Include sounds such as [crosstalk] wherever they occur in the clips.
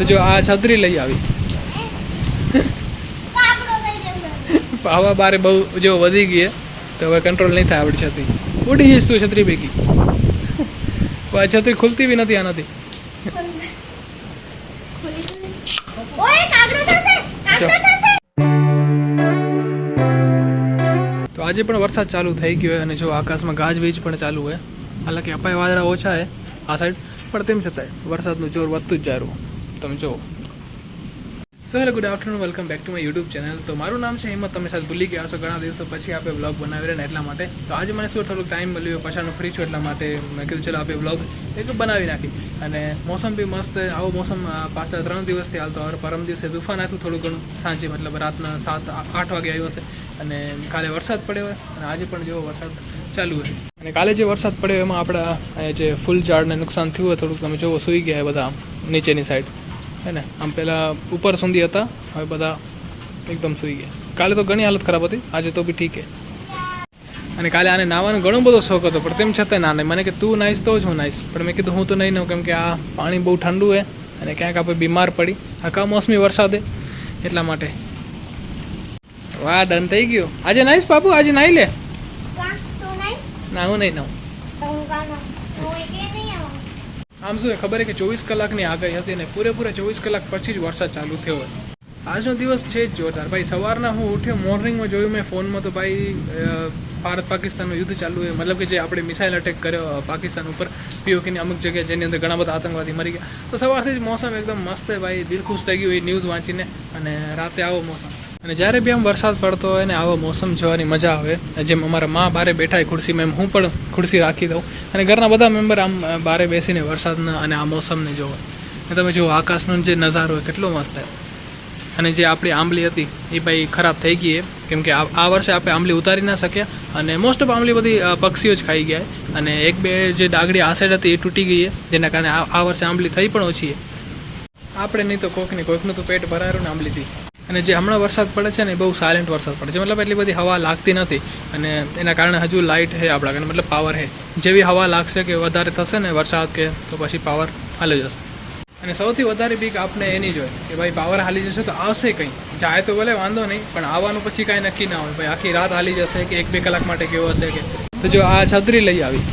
તો જો આ છત્રી લઈ આવી. હવા બારે બહુ જો વધી ગઈ તો હવે કંટ્રોલ નહીં થાય આપણી છત્રી. ઉડી જઈશ તું છત્રી પૈકી આ છત્રી ખુલતી બી નથી આનાથી. તો આજે પણ વરસાદ ચાલુ થઈ ગયો હોય અને જો આકાશમાં ગાજવીજ પણ ચાલુ હોય હાલાકી અપાય વાદળા ઓછા છે આ સાઈડ પણ તેમ છતાંય વરસાદનું જોર વધતું જ જાય રહ્યું. તમે જુઓ. So hello good afternoon welcome back to my YouTube channel તો મારું નામ છે હિંમત. તમે સાથ ભૂલી ગયા છો ઘણા દિવસો પછી આપણે બ્લોગ બનાવી રહ્યા એટલા માટે. તો આજે મને શું થોડુંક ટાઈમ મળ્યો પછાનું ફ્રી છું એટલા માટે મેં કીધું, ચલો આપણે બ્લોગ એક બનાવી નાખી અને મોસમ બી મસ્ત, આવો મોસમ પાછા ત્રણ દિવસથી હાલતો હવે પરમ દિવસે તુફાન હતું થોડું ઘણું સાંજે, મતલબ રાતના સાત આઠ વાગે આવ્યો હશે. અને કાલે વરસાદ પડ્યો હોય, અને આજે પણ જેવો વરસાદ ચાલુ હોય. અને કાલે જે વરસાદ પડ્યો, એમાં આપણા જે ફૂલ ઝાડને નુકસાન થયું હોય, થોડુંક તમે જોવો, સૂઈ ગયા બધા નીચેની સાઈડ હે ને? આમ પહેલાં ઉપર સુધી હતા હવે બધા એકદમ સૂઈ ગયા. કાલે તો ઘણી હાલત ખરાબ હતી આજે તો બી ઠીક છે અને કાલે આને નાવાનો ઘણો બધો શોખ હતો પણ તેમ છતાં ના નહીં મને કે તું નાઈશ તો જ હું નાઈશ પણ મેં કીધું હું તો નહીં નાઉં કેમ કે આ પાણી બહુ ઠંડુ છે અને ક્યાંક આપણે બીમાર પડી. આ કમોસમી વરસાદે એટલા માટે. વાહ ડન થઈ ગયો. આજે નાઈશ બાપુ? આજે નાઈ લે? નહીં ના હું નહીં નાઉં તો હું કા ના હું એકલે નહીં આવું આમ શું ખબર કે ચોવીસ કલાકની આગાહી હતી ને પૂરેપૂરા ચોવીસ કલાક પછી જ વરસાદ ચાલુ થયો હોય. આજનો દિવસ છે જ જોરદાર. ભાઈ, સવારના હું ઉઠ્યો, મોર્નિંગમાં જોયું મેં ફોનમાં તો ભાઈ ભારત પાકિસ્તાનનું યુદ્ધ ચાલુ હોય. મતલબ કે જે આપણે મિસાઇલ અટેક કર્યો પાકિસ્તાન ઉપર. પીઓકેની અમુક જગ્યાએ જેની અંદર ઘણા બધા આતંકવાદી મરી ગયા. તો સવારથી જ મોસમ એકદમ મસ્ત ભાઈ. દિલ ખુશ થઈ ગયું એ ન્યૂઝ વાંચીને. અને રાતે આવો મોસમ. અને જ્યારે બી આમ વરસાદ પડતો હોય ને આવો મોસમ જોવાની મજા આવે જેમ અમારા મા બારે બેઠા હોય ખુરશીમાં એમ હું પણ ખુરશી રાખી દઉં. અને ઘરના બધા મેમ્બર આમ બારે બેસીને વરસાદના અને આ મોસમને જોવો. અને તમે જુઓ, આકાશનો જે નજારો હોય કેટલો મસ્ત છે. અને જે આપણી આંબલી હતી, એ ભાઈ ખરાબ થઈ ગઈ કેમ કે આ વર્ષે આપણે આંબલી ઉતારી ના શક્યા. અને મોસ્ટ ઓફ આંબલી બધી પક્ષીઓ જ ખાઈ ગયા અને એક બે જે ડાગડી આ સાઈડ હતી એ તૂટી ગઈ જેના કારણે આ વર્ષે આંબલી થઈ પણ ઓછી આપણે નહીં તો કોઈકને કોઈકનું તો પેટ ભરાયું ને આંબલીથી. અને જે હમણાં વરસાદ પડે છે ને એ બહુ સાયલેન્ટ વરસાદ પડે છે. મતલબ એટલી બધી હવા લાગતી નથી અને એના કારણે હજુ લાઇટ છે આપણા કારણે મતલબ પાવર છે. જેવી હવા લાગશે કે વધારે થશે ને વરસાદ કે તો પછી પાવર હાલી જશે. અને સૌથી વધારે બીક આપણે એની જ હોય કે ભાઈ પાવર હાલી જશે તો આવશે કંઈ. જાય તો ભલે વાંધો નહીં પણ આવવાનું પછી કાંઈ નક્કી ના હોય. ભાઈ આખી રાત હાલી જશે કે એક બે કલાક માટે કેવો હશે કે. તો જો આ છત્રી લઈ આવી.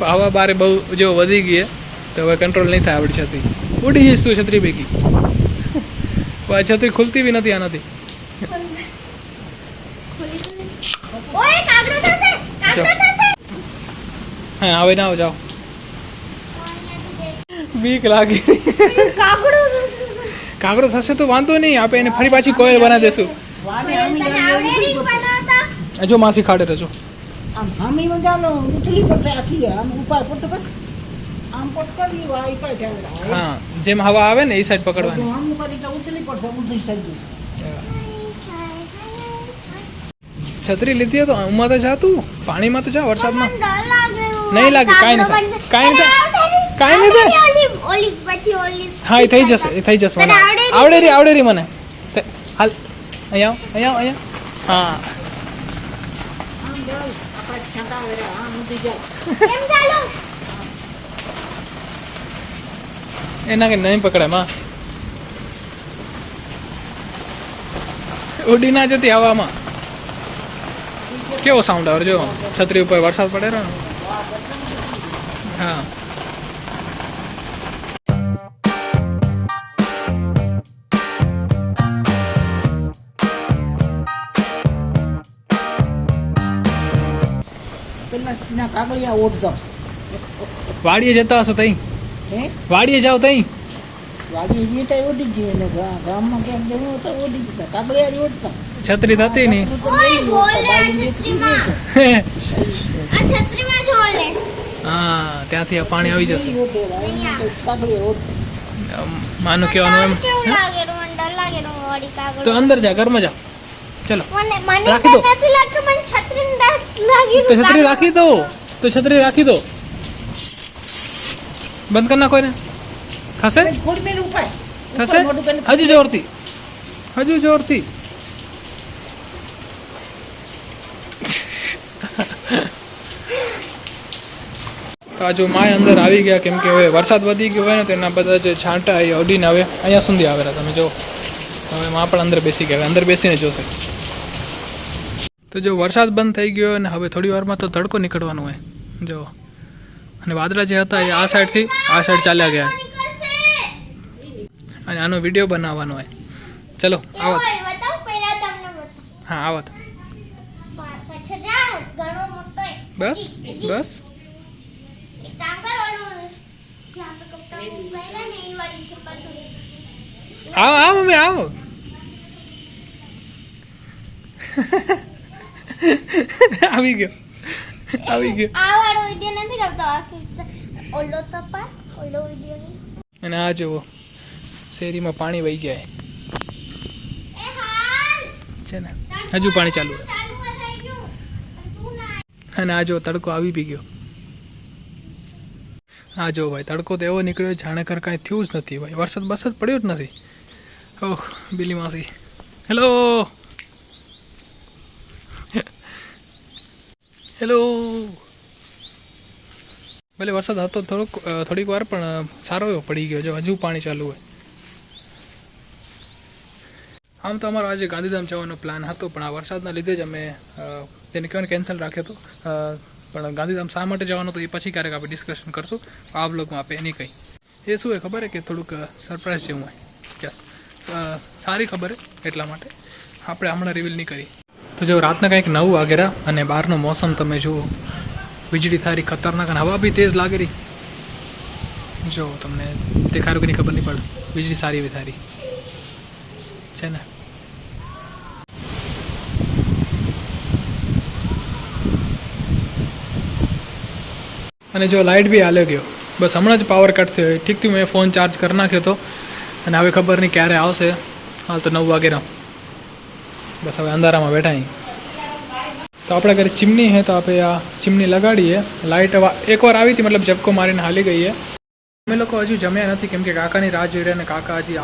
હવા [laughs] બારે બહુ જો વધી ગઈ તો હવે કંટ્રોલ નહીં થાય આપણી છત્રી. ઉડી જઈશ તું છત્રી પૈકી. પણ છત્રી ખુલતી બી નથી આનાથી. હા હવે ના આવો જાઓ. બીક લાગી. કાગડો થશે તો વાંધો નહીં આપણે એને ફરી પાછી કોયલ બનાવી દેશું. જો માસી ખાડે રહેજો આમ હામી નું ઉથલી પડશે આખી આમ ઉપાય કર આમ પકડી કરી વા જાય હા જેમ હવા આવે ને એ સાઈડ પકડવાની. આમ કરી તો ઉથલી પડશે ઊંધી થઈ જશે. છત્રી લીધી તો ઉમાં તો જા તું. પાણીમાં તો જા વરસાદમાં. નહીં લાગે, કાંઈ નહીં. કાંઈ નહીં. કાંઈ નહીં થાય. ઓલી ઓલી પછી ઓલી હા એ થઈ જશે એ થઈ જશે મને. આવડે રી? આવડે રી મને. હાલ. અહીંયા આવ, અહીંયા અહીંયા હા. કેમ ચાલો? એના કે નહીં પકડે માં. ઉડી ના જતી હવામાં. કેવો સાઉન્ડ આવે જો. છત્રી ઉપર વરસાદ પડે રહ્યો હા. વાડીએ જતા હશો તઈ? વાડીએ જાવ તઈ? ને ગામમાં ક્યાંક જવું તો જતા છત્રી થતી નહીં. હા. ત્યાંથી આ પાણી આવી જશે. માનું કહેવાનું એમ. તો અંદર જા ઘરમાં જા. ચલો. મને મને રાખી દો. તો છત્રી રાખી દો. તો છત્રી રાખી દો. બંધ કરી નાખો એને. થશે? થશે? હજુ જોરથી. હજુ જોરથી. જો માય અંદર આવી ગયા કેમ કે હવે વરસાદ વધી ગયો હોય ને તો એના બધા જે છાંટા એ અડીને હવે અહીંયા સુધી આવેલા તમે જો હવે માં પણ અંદર બેસી ગયા. અંદર બેસીને જોશે. તો જો વરસાદ બંધ થઈ ગયો અને હવે થોડી વારમાં તો તડકો નીકળવાનો હોય. જો અને વાદળા જે હતા એ આ સાઈડથી આ સાઈડ ચાલ્યા ગયા. અને આનો વીડિયો બનાવવાનો હોય. ચલો આવત હા આવત. બસ બસ. આવો આવો મમ્મી આવો. [laughs] આવી ગયો. આવી ગયો આ વાળો વિડિયો નથી કરતો અસલી ઓલો તો પણ ઓલો વિડિયો નહીં અને આ જુઓ શેરીમાં પાણી વહી ગયા છે ને હજુ પાણી ચાલુ અને આ જો તડકો આવી બી ગયો આ જો ભાઈ તડકો તો એવો નીકળ્યો જાણે કર કાંઈ થયું જ નથી ભાઈ વરસાદ બરસાદ પડ્યો જ નથી ઓહ બિલી માસી હેલો હેલો ભલે વરસાદ હતો થોડોક થોડીક વાર, પણ સારો એવો પડી ગયો જો હજુ પાણી ચાલુ હોય. આમ તો અમારો આજે ગાંધીધામ જવાનો પ્લાન હતો, પણ આ વરસાદના લીધે જ અમે તેને કહેવાય કેન્સલ રાખ્યો હતો. પણ ગાંધીધામ શા માટે જવાનું તો એ પછી ક્યારેક આપણે ડિસ્કશન કરશું. આ બ્લોગમાં આપણે એની કંઈ. એ શું હોય ખબર હે કે થોડુંક સરપ્રાઈઝ જેવું હોય. યસ સારી ખબર હે એટલા માટે. આપણે હમણાં રિવીલ નહીં કરી. તો જો રાતના કંઈક નવ વાગેરા અને બહારનો મોસમ તમે જુઓ, વીજળી થારી ખતરનાક અને હવા બી તેજ લાગે રહી જો તમને દેખાડું કે નહીં ખબર નહીં પડે. વીજળી સારી એવી થારી. છે ને? અને જો લાઇટ બી હાલ્યો ગયો. બસ હમણાં જ પાવર કટ થયો. ઠીકથી મેં ફોન ચાર્જ કરી નાખ્યો હતો અને હવે ખબર નહીં ક્યારે આવશે. હાલ તો નવ વાગે ના બસ હવે અંધારામાં બેઠા અહીં તો આપણા ઘરે ચીમની હે તો આપણે આ ચીમની લગાડીએ. લાઇટ એકવાર આવી હતી મતલબ ઝબકો મારીને હાલી ગઈએ. અમે લોકો હજુ જમ્યા નથી કેમ કે કાકાની રાહ જોઈ રહ્યા અને કાકા હજી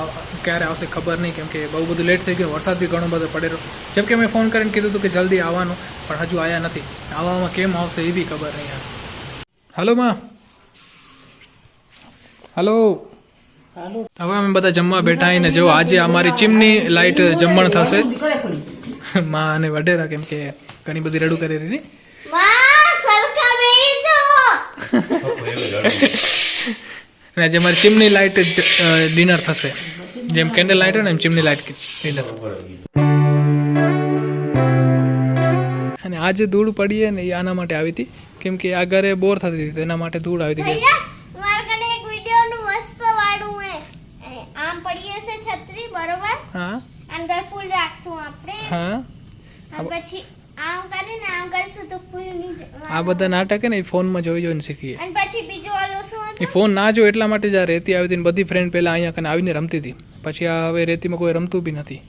ક્યારે આવશે ખબર નહીં કેમ કે બહુ બધું લેટ થઈ ગયું વરસાદ બી ઘણો બધો પડેલો. જેમ કે મેં ફોન કરીને કીધું હતું કે જલ્દી આવવાનું પણ હજુ આવ્યા નથી. આવવામાં કેમ આવશે એ બી ખબર નહીં યાર. હલો માં. હલો હવે અમે બધા જમવા બેઠા આવીને જો આજે અમારી ચીમની લાઇટ જમણ થશે. [laughs] માં અને વડેરા કેમ કે ઘણી બધી રડું કરી રહી ને. અને આજે મારી ચીમની લાઇટ ડિનર થશે. જેમ કેન્ડલ લાઇટ હોય ને એમ ચીમની લાઇટ ડિનર. અને આજે ધૂળ પડીએ ને એ આના માટે આવી હતી. કેમ કે આ ઘરે બોર થતી હતી એના માટે ધૂળ આવી હતી નું આમ પડી હશે છત્રી બરોબર? હા. અંદર ફૂલ રાખશું આપણે. હા? પછી આમ કરીને આમ કરશું તો ફૂલ આ બધા નાટક હે ને એ ફોનમાં જોઈ જોઈને શીખીએ. અને પછી બીજું ઓલું શું એ ફોન ના જો એટલા માટે જ આ રેતી આવી હતી બધી ફ્રેન્ડ પહેલાં અહીંયા કને આવીને રમતી હતી. પછી આ હવે રેતીમાં કોઈ રમતું બી નથી.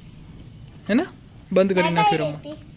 હે ને? બંધ કરી નાખ્યું રમવા?